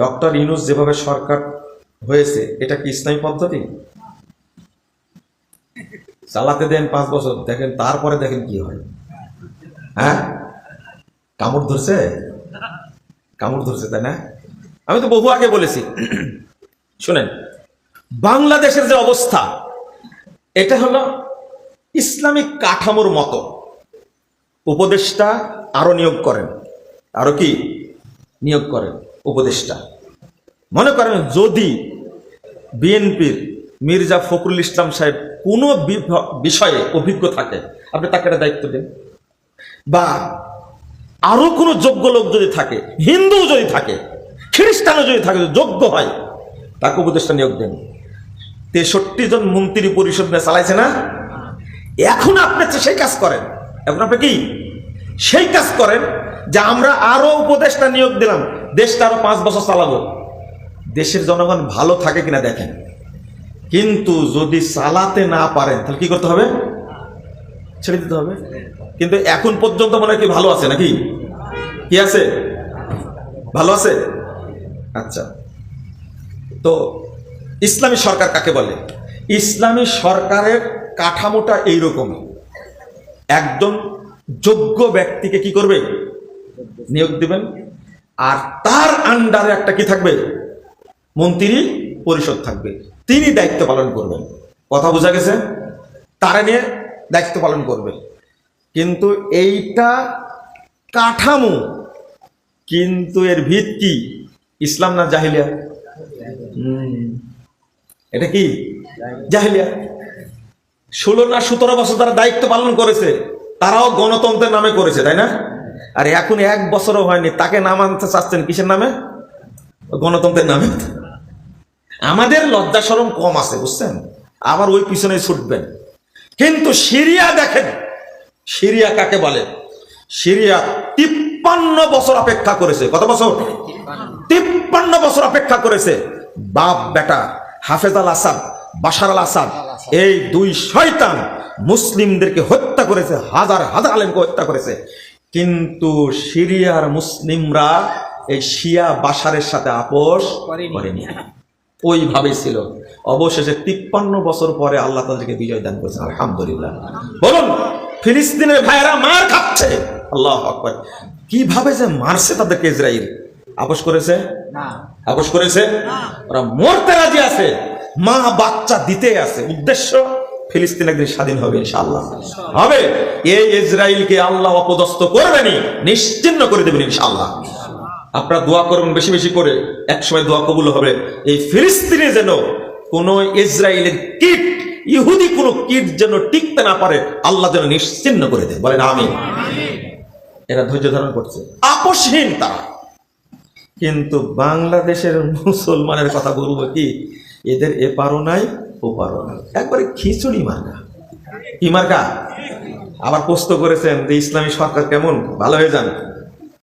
Doctor Yunus যেভাবে সরকার হয়েছে, এটা কি ইসলামী পদ্ধতি? চালাতে দেন পাঁচ বছর, দেখেন তারপরে দেখেন কি হয়। হ্যাঁ? কামড় ধরছে? কামড় ধরছে, তাই না? আমি তো বহু আগে বলেছি। শুনেন, বাংলাদেশের যে অবস্থা, এটা হলো ইসলামিক কাঠামোর মতো। উপদেষ্টা আরও নিয়োগ করেন। আরও কি? নিয়োগ করেন। উপদেষ্টা। মনে করেন যদি বিএনপির মির্জা ফখরুল ইসলাম সাহেব কোনো বিষয়ে অভিজ্ঞ থাকে, আপনি তাকে একটা দায়িত্ব দিন। বা আরও কোনো যোগ্য লোক যদি থাকে হিন্দু যদি থাকে, খ্রিস্টানও যদি থাকে যোগ্য হয়, তাকে উপদেষ্টা নিয়োগ দেন। তেষট্টি জন মন্ত্রী পরিষদ নিয়ে চালাইছে না? এখন আপনি সেই কাজ করেন। এখন আপনি কি? সেই কাজ করেন যে আমরা আরও উপদেষ্টা নিয়োগ দিলাম, দেশটা আরও পাঁচ বছর চালাবো। দেশের জনগণ ভালো থাকে কিনা দেখেন। কিন্তু যদি চালাতে না পারেন, তাহলে কি করতে হবে? ছেড়ে দিতে হবে। কিন্তু এখন পর্যন্ত মনে হয় কি ভালো আছে নাকি? কি আছে? ভালো আছে? আচ্ছা। তো ইসলামী সরকার কাকে বলে? ইসলামী সরকারের কাঠামোটা এইরকম একদম যোগ্য ব্যক্তিকে কি করবে? নিয়োগ দিবেন। আর তার আন্ডারে একটা কি থাকবে? মন্ত্রী পরিষদ থাকবে। তিনি দায়িত্ব পালন করবেন। কথা বোঝা গেছে? তারা নিয়ে দায়িত্ব পালন করবে কিন্তু এইটা কাঠামো। কিন্তু এর ভিত কি? ইসলাম না জাহিলিয়া? এটা কি? জাহিলিয়া। ষোলো না সতেরো বছর তারা দায়িত্ব পালন করেছে। তারাও গণতন্ত্রের নামে করেছে, তাই না? আর এখন এক বছরও হয়নি, তাকে নাম আনতে চাচ্ছেন কিসের নামে? গণতন্ত্রের নামে। আমাদের লজ্জা সরম কম আছে, বুঝছেন? আবার ওই পিছনে ছুটবেন। কিন্তু সিরিয়া দেখেন, সিরিয়া কাকে বলে? সিরিয়া তিপ্পান্ন বছর অপেক্ষা করেছে। কত বছর? তিপ্পান্ন বছর অপেক্ষা করেছে। বাপ বেটা, হাফেজ আল আসাদ, বাশার আল আসাদ, এই দুই শয়তান মুসলিমদেরকে হত্যা করেছে, হাজার হাজার আলেমকে হত্যা করেছে। কিন্তু সিরিয়ার মুসলিমরা এই শিয়া বাসারের সাথে আপোষ করেনি। ওইভাবে ছিল। অবশেষে তিপ্পান্ন বছর পরে আল্লাহ তাদেরকে বিজয় দান করেছেন আলহামদুলিল্লাহ। বলুন ফিলিস্তিনের ভাইয়েরা মার খাচ্ছে। আল্লাহ আকবার। কীভাবে যে মারছে তাদেরকে ইসরায়েল আপোষ করেছে? আপোষ করেছে? ওরা মরতে রাজি আছে। মা বাচ্চা দিতে আছে। উদ্দেশ্য? ফিলিস্তিন একদিন স্বাধীন হবে ইনশাআল্লাহ। হবে। এই ইসরায়েলকে আল্লাহ অপদস্থ করবেনি নিশ্চিন্ন করে দেবেন ইনশাআল্লাহ। আপনারা দোয়া করবেন বেশি বেশি করে এক সময় দোয়া কবুল হবে। এই ফিলিস্তিনে যেন কোন ইসরায়েলের কিট ইহুদি কোন কিট যেন টিকতে না পারে আল্লাহ যেন নিশ্চিন্ন করে দেয় বলেন আমি এরা ধৈর্য ধারণ করছে। আপোষহীন তারা। কিন্তু বাংলাদেশের মুসলমানের কথা বলব কি? এদের এপারও নাই একবারে খিচুড়ি মার্কা কি মার্কা আবার প্রস্ত করেছেন যে ইসলামী সরকার কেমন? ভালো হয়ে যান।